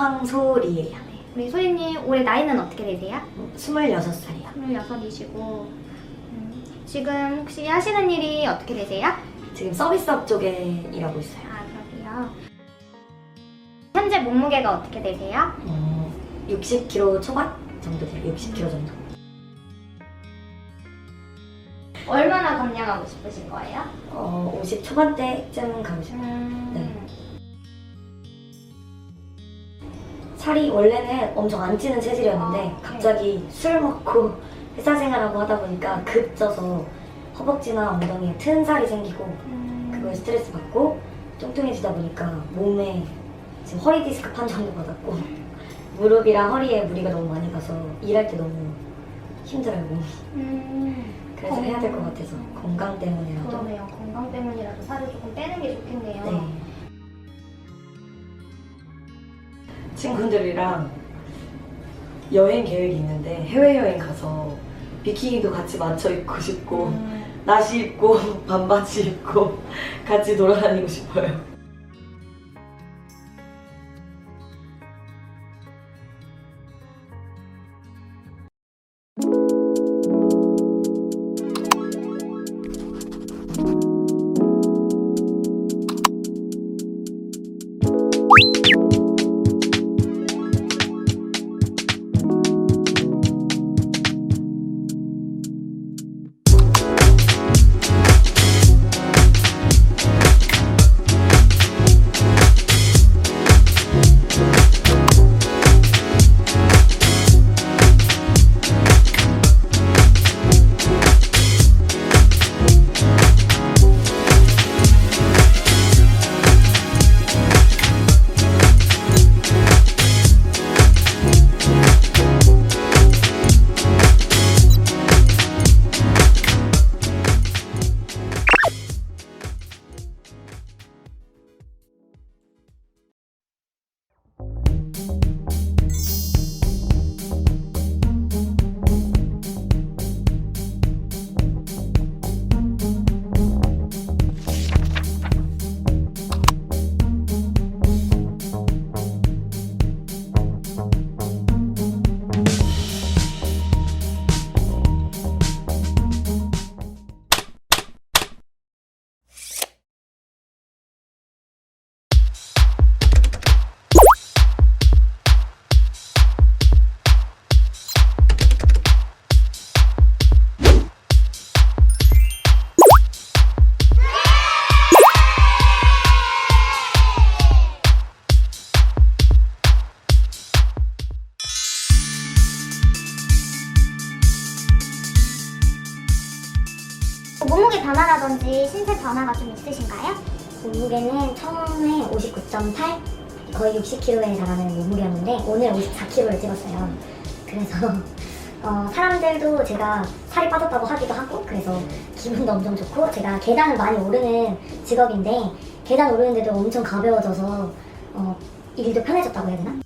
황소리예요. 우리 소희님 올해 나이는 어떻게 되세요? 26살이요. 26이시고 음, 지금 혹시 하시는 일이 어떻게 되세요? 지금 서비스업 쪽에 일하고 있어요. 아 그러세요. 현재 몸무게가 어떻게 되세요? 어, 60kg 초반 정도 돼요. 60kg 정도. 얼마나 감량하고 싶으신 거예요? 어, 50 초반대쯤 가고 싶어요. 음, 네. 살이 원래는 엄청 안 찌는 체질이었는데 아, 갑자기 술 먹고 회사 생활하고 하다 보니까 급 쪄서 허벅지나 엉덩이에 튼 살이 생기고 음, 그거에 스트레스 받고 뚱뚱해지다 보니까 몸에 지금 허리 디스크 판정도 받았고 무릎이랑 허리에 무리가 너무 많이 가서 일할 때 너무 힘들어요 몸이 음, 그래서 해야 될 것 같아서 건강 때문이라도 그러네요. 건강 때문이라도 살을 조금 빼는 게 좋겠네요. 네. 친구들이랑 여행 계획이 있는데 해외여행 가서 비키니도 같이 맞춰 입고 싶고 음, 나시 입고 반바지 입고 같이 돌아다니고 싶어요. 변화라든지 신체 변화가 좀 있으신가요? 몸무게는 처음에 59.8 거의 60kg에 달하는 몸무게였는데 오늘 54kg를 찍었어요. 그래서 어, 사람들도 제가 살이 빠졌다고 하기도 하고 그래서 기분도 엄청 좋고 제가 계단을 많이 오르는 직업인데 계단 오르는데도 엄청 가벼워져서 어, 일도 편해졌다고 해야 되나?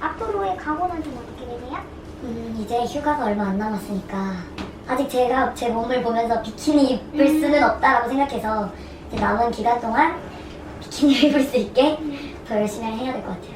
앞으로의 각오는 좀 어떻게 되세요? 음, 이제 휴가가 얼마 안 남았으니까 아직 제가 제 몸을 보면서 비키니 입을 수는 없다라고 생각해서 이제 남은 기간 동안 비키니를 입을 수 있게 더 열심히 해야 될 것 같아요.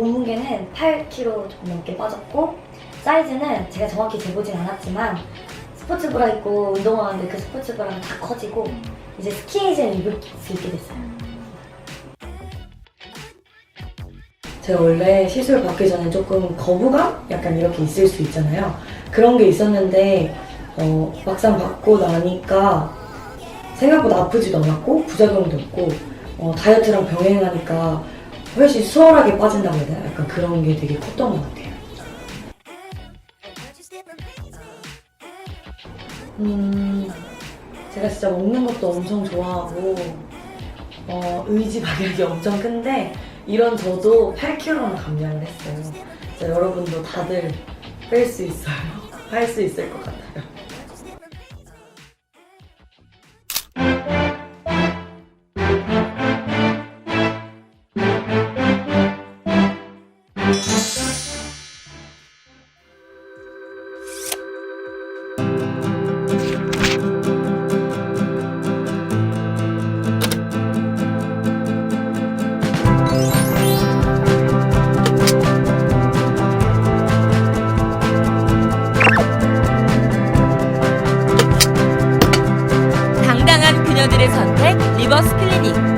몸무게는 8kg 조금 넘게 빠졌고 사이즈는 제가 정확히 재보진 않았지만 스포츠 브라 입고 운동하는데 그 스포츠 브라가 다 커지고 이제 스키니진을 입을 수 있게 됐어요. 제가 원래 시술 받기 전에 조금 거부감? 약간 이렇게 있을 수 있잖아요. 그런 게 있었는데, 어, 막상 받고 나니까 생각보다 아프지도 않았고, 부작용도 없고, 어, 다이어트랑 병행하니까 훨씬 수월하게 빠진다고 해야 되나? 약간 그런 게 되게 컸던 것 같아요. 음, 제가 진짜 먹는 것도 엄청 좋아하고, 어, 의지 박약이 엄청 큰데, 이런 저도 8kg는 감량을 했어요. 여러분도 다들 뺄 수 있어요. 할 수 있을 것 같아요. Cross